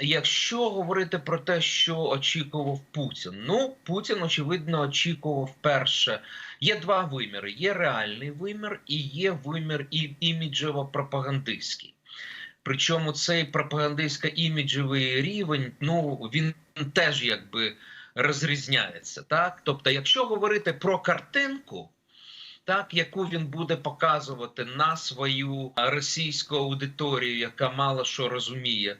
якщо говорити про те, що очікував Путін, ну Путін очевидно очікував перше. Є два виміри: є реальний вимір і є вимір і іміджево-пропагандистський. Причому цей пропагандистсько-іміджевий рівень, ну він теж якби розрізняється. Так, тобто, якщо говорити про картинку. Так, яку він буде показувати на свою російську аудиторію, яка мало що розуміє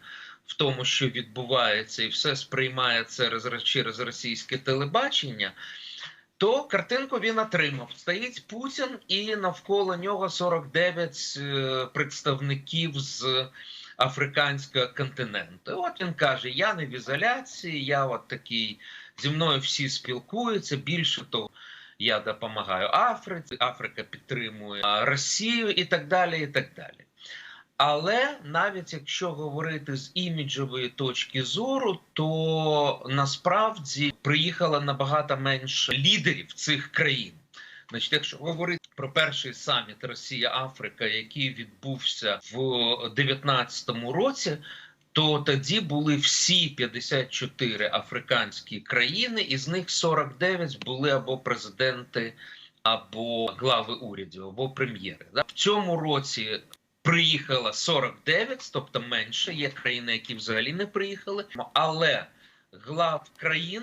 в тому, що відбувається, і все сприймає це через російське телебачення, то картинку він отримав. Стоїть Путін, і навколо нього 49 е, представників з африканського континенту. От він каже: Я не в ізоляції, я от такий зі мною всі спілкуються. Більше того, я допомагаю Африці, Африка підтримує Росію і так далі. і так далі. Але навіть якщо говорити з іміджової точки зору, то насправді приїхало набагато менше лідерів цих країн. Значить, якщо говорити про перший саміт Росія Африка, який відбувся в 2019 році, то тоді були всі 54 африканські країни, із них 49 були або президенти, або глави урядів, або прем'єри. В цьому році приїхало 49, тобто менше. Є країни, які взагалі не приїхали, але глав країн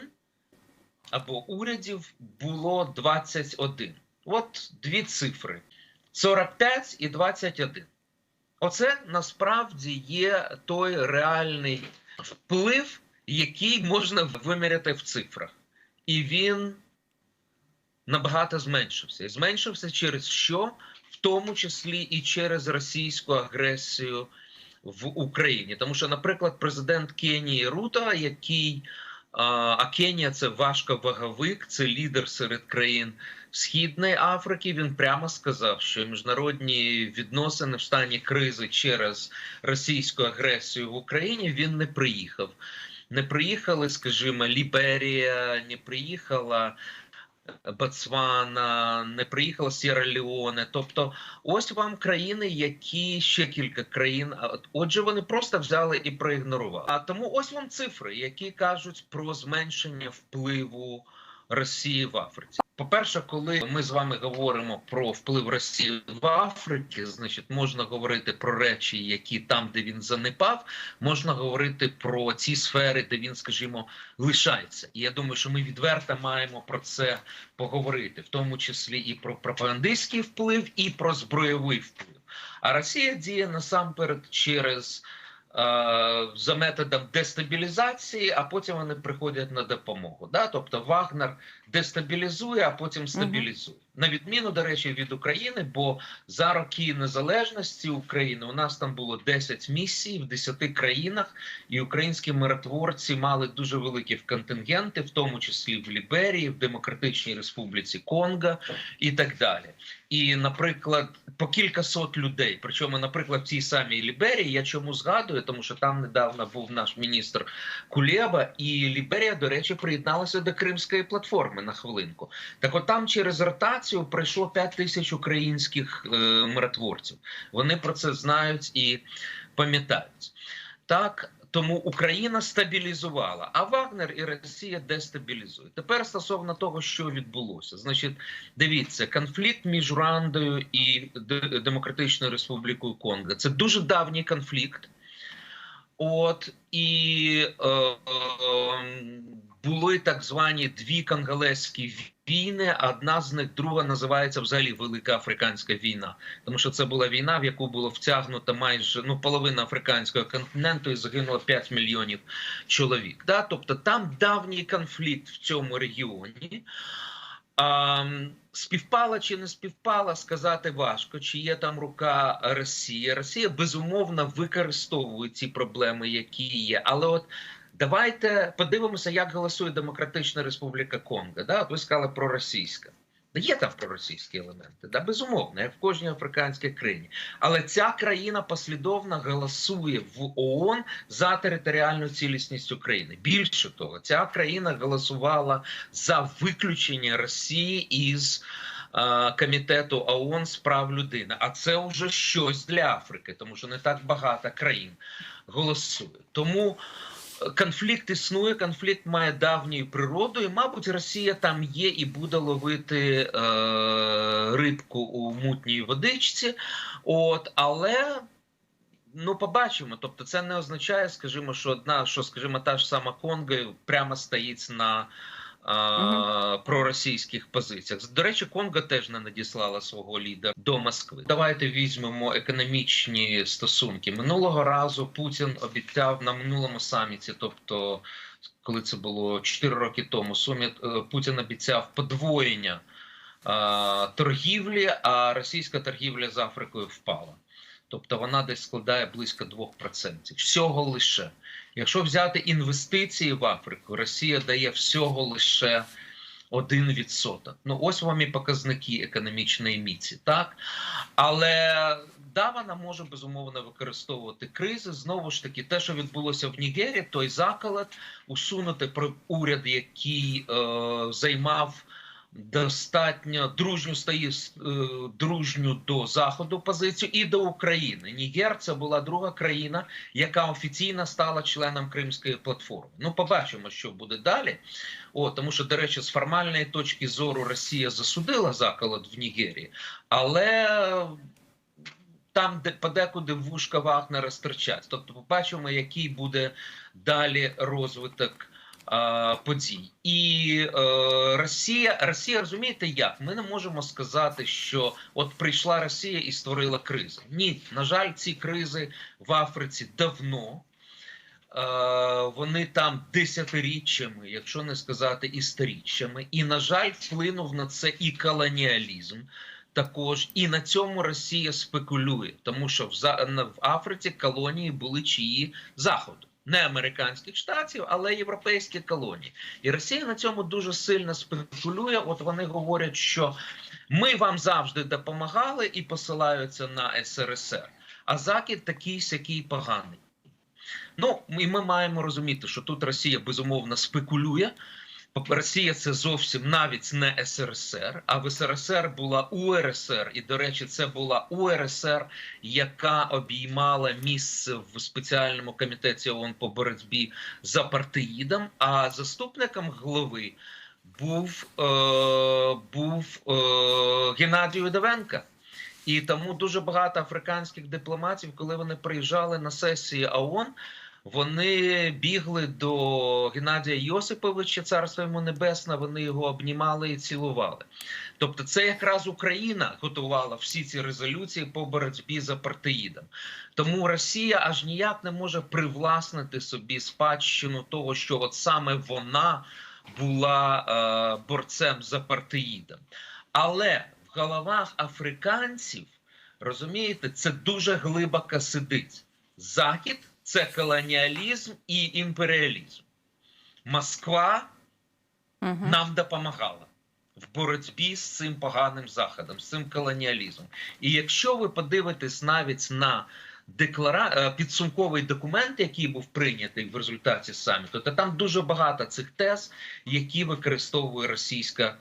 або урядів було 21. От дві цифри: 45 і 21. Оце насправді є той реальний вплив, який можна виміряти в цифрах. І він набагато зменшився. І зменшився через що? В тому числі і через російську агресію в Україні. Тому що, наприклад, президент Кенії Рута, який а Кенія це важковаговик, це лідер серед країн Східної Африки. Він прямо сказав, що міжнародні відносини в стані кризи через російську агресію в Україні він не приїхав. Не приїхали, скажімо, Ліберія, не приїхала Ботсвана, не приїхала Сіра Леоне. Тобто, ось вам країни, які ще кілька країн. Отже, вони просто взяли і проігнорували. А тому ось вам цифри, які кажуть про зменшення впливу Росії в Африці. По перше, коли ми з вами говоримо про вплив Росії в Африці, значить можна говорити про речі, які там, де він занепав, можна говорити про ці сфери, де він, скажімо, лишається. І я думаю, що ми відверто маємо про це поговорити, в тому числі і про пропагандистський вплив, і про збройовий вплив. А Росія діє насамперед через. Е, за методом дестабілізації, а потім вони приходять на допомогу. Да? Тобто Вагнер дестабілізує, а потім стабілізує. На відміну, до речі, від України, бо за роки незалежності України у нас там було 10 місій в 10 країнах, і українські миротворці мали дуже великі контингенти, в тому числі в Ліберії, в Демократичній Республіці Конго і так далі. І, наприклад, по кілька сот людей. Причому, наприклад, в цій самій Ліберії я чому згадую, тому що там недавно був наш міністр Кулєба, і Ліберія, до речі, приєдналася до Кримської платформи на хвилинку. Так, от там через ротацію пройшло 5 тисяч українських е, миротворців. Вони про це знають і пам'ятають. Так, тому Україна стабілізувала, а Вагнер і Росія дестабілізують. Тепер стосовно того, що відбулося, значить, дивіться, конфлікт між Руандою і Демократичною Республікою Конго це дуже давній конфлікт. От і е, е, були так звані дві конголезькі війни. Одна з них друга називається взагалі Велика Африканська війна, тому що це була війна, в яку було втягнуто майже ну половина африканського континенту і загинуло 5 мільйонів чоловік. Да? Тобто там давній конфлікт в цьому регіоні. А, Співпала чи не співпала, сказати важко, чи є там рука Росії. Росія безумовно використовує ці проблеми, які є. Але от давайте подивимося, як голосує Демократична Республіка Конго. Да? От ви сказали про російське. Є там проросійські елементи, да, безумовно, як в кожній африканській країні. Але ця країна послідовно голосує в ООН за територіальну цілісність України. Більше того, ця країна голосувала за виключення Росії із е, комітету ООН з прав людини. А це вже щось для Африки, тому що не так багато країн голосує. Тому конфлікт існує, конфлікт має давню природу, і, мабуть, Росія там є і буде ловити е, рибку у мутній водичці. От, але ну побачимо. Тобто, це не означає, скажімо, що одна, що скажімо, та ж сама Конго прямо стоїть на. Е, Проросійських позиціях до речі, Конго теж не надіслала свого лідера до Москви. Давайте візьмемо економічні стосунки. Минулого разу Путін обіцяв на минулому саміті, тобто коли це було 4 роки тому, суміт е, Путін обіцяв подвоєння е, торгівлі, а російська торгівля з Африкою впала. Тобто вона десь складає близько 2%. Всього лише. Якщо взяти інвестиції в Африку, Росія дає всього лише 1%. Ну ось вам і показники економічної міці, так? Але да, вона може безумовно використовувати кризи. Знову ж таки, те, що відбулося в Нігері, той заколот, усунути про уряд, який е, займав достатньо дружню стає е, дружню до заходу позицію і до України. Нігер це була друга країна, яка офіційно стала членом Кримської платформи. Ну, побачимо, що буде далі. О, тому що, до речі, з формальної точки зору Росія засудила заколот в Нігерії, але там, де подекуди вушка Вагнера стирчать. Тобто, побачимо, який буде далі розвиток подій. І е, Росія, Росія, розумієте, як ми не можемо сказати, що от прийшла Росія і створила кризу. Ні, на жаль, ці кризи в Африці давно. Е, Вони там десятиріччями, якщо не сказати і сторіччями, і на жаль, вплинув на це і колоніалізм. Також і на цьому Росія спекулює, тому що в в Африці колонії були чиї заходу, не американських штатів, але європейські колонії. І Росія на цьому дуже сильно спекулює. От вони говорять, що ми вам завжди допомагали і посилаються на СРСР. А Захід такий сякий поганий. Ну і ми маємо розуміти, що тут Росія безумовно спекулює. Росія це зовсім навіть не СРСР, а в СРСР була УРСР, і до речі, це була УРСР, яка обіймала місце в спеціальному комітеті ООН по боротьбі з апартеїдом. А заступником голови був, е, був е, Геннадій Удовенко. І тому дуже багато африканських дипломатів, коли вони приїжджали на сесії ООН, вони бігли до Геннадія Йосиповича, царство йому небесне, вони його обнімали і цілували. Тобто, це якраз Україна готувала всі ці резолюції по боротьбі з апартеїдом. Тому Росія аж ніяк не може привласнити собі спадщину того, що от саме вона була е, борцем з апартеїдом. Але в головах африканців, розумієте, це дуже глибоко сидить. Захід це колоніалізм і імперіалізм. Москва Мгм. нам допомагала в боротьбі з цим поганим заходом, з цим колоніалізмом. І якщо ви подивитесь навіть на деклара... е, підсумковий документ, який був прийнятий в результаті саміту, то там дуже багато цих тез, які використовує російська.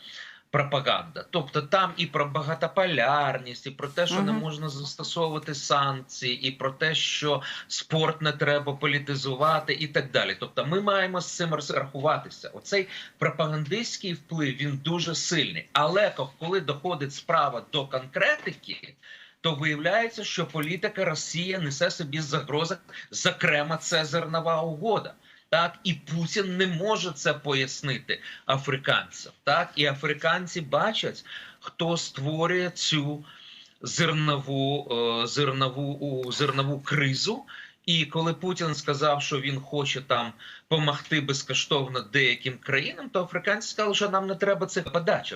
Пропаганда, тобто там і про багатополярність, і про те, що не можна застосовувати санкції, і про те, що спорт не треба політизувати, і так далі. Тобто, ми маємо з цим рахуватися. Оцей пропагандистський вплив він дуже сильний. Але коли доходить справа до конкретики, то виявляється, що політика Росії несе собі загрози, зокрема, це зернова угода. Так, і Путін не може це пояснити африканцям. Так, і африканці бачать, хто створює цю зернову, е, зернову, зернову кризу. І коли Путін сказав, що він хоче там допомогти безкоштовно деяким країнам, то африканці сказали, що нам не треба цих подачок.